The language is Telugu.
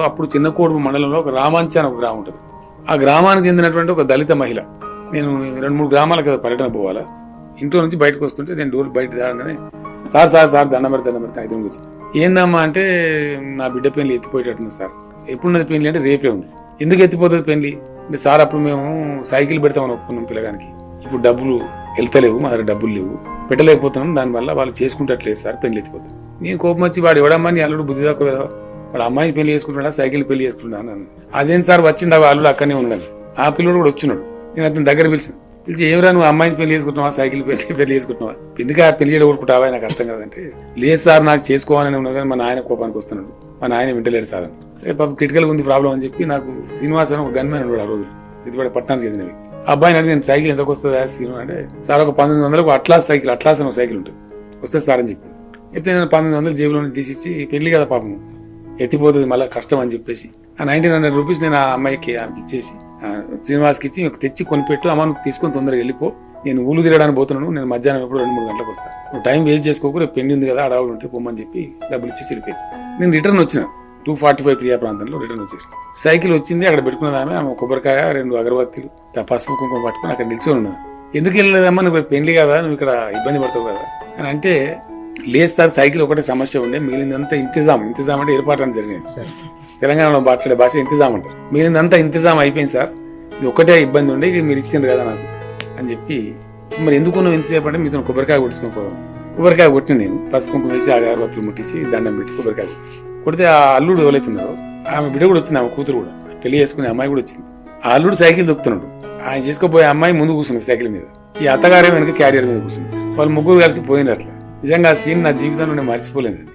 అప్పుడు చిన్నకోడుపు మండలంలో ఒక రామాంచి అని ఒక గ్రామం ఉంటుంది. ఆ గ్రామానికి చెందినటువంటి ఒక దళిత మహిళ. నేను రెండు మూడు గ్రామాలకు కదా పర్యటన పోవాలా? ఇంట్లో నుంచి బయటకు వస్తుంటే నేను డోర్ బయట దాడగానే సార్ సార్ సార్ దండం పెడితే దండం పెడితే ఐదు వచ్చింది. ఏందమ్మా అంటే నా బిడ్డ పెళ్ళి ఎత్తిపోయేటట్టుంది సార్. ఎప్పుడున్నది పెళ్ళి అంటే రేపే ఉంది. ఎందుకు ఎత్తిపోతుంది పెళ్ళి అంటే సార్ అప్పుడు మేము సైకిల్ పెడతామని ఒప్పుకున్నాం పిల్లగానికి. ఇప్పుడు డబ్బులు వెళ్తలేవు మా దగ్గర డబ్బులు లేవు. పెట్టలేకపోతున్నాం. దానివల్ల వాళ్ళు చేసుకుంటట్లేదు సార్ పెళ్ళి ఎత్తిపోతుంది. నేను కోపం వచ్చి వాడు ఎవడమ్మా నీ అల్లుడు? బుద్ధి దాకా కదా. వాడు అమ్మాయి పెళ్ళి చేసుకుంటున్నా సైకిల్ పెళ్ళి చేసుకుంటున్నా అని అదేం సార్ వచ్చింది ఆ అల్లుడు అక్కడనే ఉన్నాడు. ఆ పిల్లడు కూడా వచ్చినాడు. నేను అతని దగ్గర పిలిచి పిలిచి ఎవరా నువ్వు అమ్మాయిని పెళ్ళి చేసుకుంటున్నావా సైకిల్ పెళ్ళి పెళ్ళి చేసుకుంటున్నావా? ఎందుకు ఆ పెళ్ళి కొడుకుంటావా నాకు అర్థం కాదంటే లేదు సార్ నాకు చేసుకోవాలని ఉన్నది కానీ మా నాయన కోపానికి వస్తున్నాడు. మా నాయన వింటలేడు సార్ అని. సరే పాపం క్రిటికల్ ఉంది ప్రాబ్లం అని చెప్పి నాకు శ్రీనివాస్ అని ఒక గన్మెన్ ఉన్నాడు ఆ రోజు. ఇది కూడా పట్టణానికి చెందిన వ్యక్తి. అబ్బాయిని అంటే నేను సైకిల్ ఎంతకు వస్తుందా సీను అంటే సార్ ఒక పంతొమ్మిది వందలకు అట్లాస్ సైకిల్ అట్లాస్ అని ఒక సైకిల్ ఉంటుంది. వస్తే సార్ అని చెప్పి చెప్తే నేను పంతొమ్మిది వందలు జేబులో తీసి తీసిచ్చి పెళ్ళి కదా పాపం. ఎత్తిపోతుంది మళ్ళీ కష్టం అని చెప్పేసి. ఆ నైన్టీన్ హండ్రెడ్ రూపీస్ నేను ఆ అమ్మాయికి ఆమెకి ఇచ్చేసి శ్రీనివాస్కి ఇచ్చి తెచ్చి కొనిపెట్టు అమ్మ నువ్వు తీసుకొని తొందరగా వెళ్ళిపో. నేను ఊళ్ళు తిరగడానికి పోతున్నాను నేను మధ్యాహ్నం ఎప్పుడు రెండు మూడు గంటలకు వస్తాను నువ్వు టైం వేస్ట్ చేసుకోకు రేపు పెండి ఉంది కదా అడవులు ఉంటే పొమ్మని చెప్పి డబ్బులు ఇచ్చేసి వెళ్ళిపోయింది. నేను రిటర్న్ వచ్చిన. టూ ఫార్టీ ఫైవ్ త్రీ ఆ ప్రాంతంలో రిటర్న్ వచ్చేసి సైకిల్ వచ్చింది అక్కడ పెట్టుకున్నది ఆమె ఆమె కొబ్బరికాయ రెండు అగరబత్తీలు ఆ పసుపు కుంకుమ పట్టుకుని అక్కడ నిల్చొని ఉన్నాను ఎందుకు వెళ్ళలేదమ్మా? నువ్వు పెళ్ళి కదా నువ్వు ఇక్కడ ఇబ్బంది పడతావు కదా. అని అంటే లేదు సార్ సైకిల్ ఒకటే సమస్య ఉండే. మిగిలిందంతా ఇంతిజాం. ఇంతిజాం అంటే ఏర్పాటు అని జరిగింది. సరే. తెలంగాణలో మాట్లాడే భాష ఇంతిజాం అంటారు. మిగిలిందంతా ఇంతిజాం అయిపోయింది సార్. ఇది ఒకటే ఇబ్బంది ఉండే ఇది మీరు ఇచ్చిండ్రు కదా నాకు అని చెప్పి మరి ఎందుకు నువ్వు ఎంతసేపు అంటే మీతో కొబ్బరికాయ కొట్టుకుని పోదాం. కొబ్బరికాయ కొట్టిన నేను పసుపు కుంకుమ వేసి అగరబత్తులు ముట్టించి దండం పెట్టి కొబ్బరికాయ. కొడితే ఆ అల్లుడు ఎవరైతున్నారో ఆమె బిడ్డ కూడా వచ్చింది ఆమె కూతురు కూడా. పెళ్ళి చేసుకునే అమ్మాయి కూడా వచ్చింది. ఆ అల్లుడు సైకిల్ దొక్కుతున్నాడు. ఆయన చేసుకోపోయే అమ్మాయి ముందు కూర్చుంది సైకిల్ మీద. ఈ అత్తగారే వెనక క్యారియర్ మీద కూర్చుంది. వాళ్ళు ముగ్గురు కలిసి పోయినారు అట్లా నిజంగా ఆ సీన్ నా జీవితంలో నేను మర్చిపోలేనండి.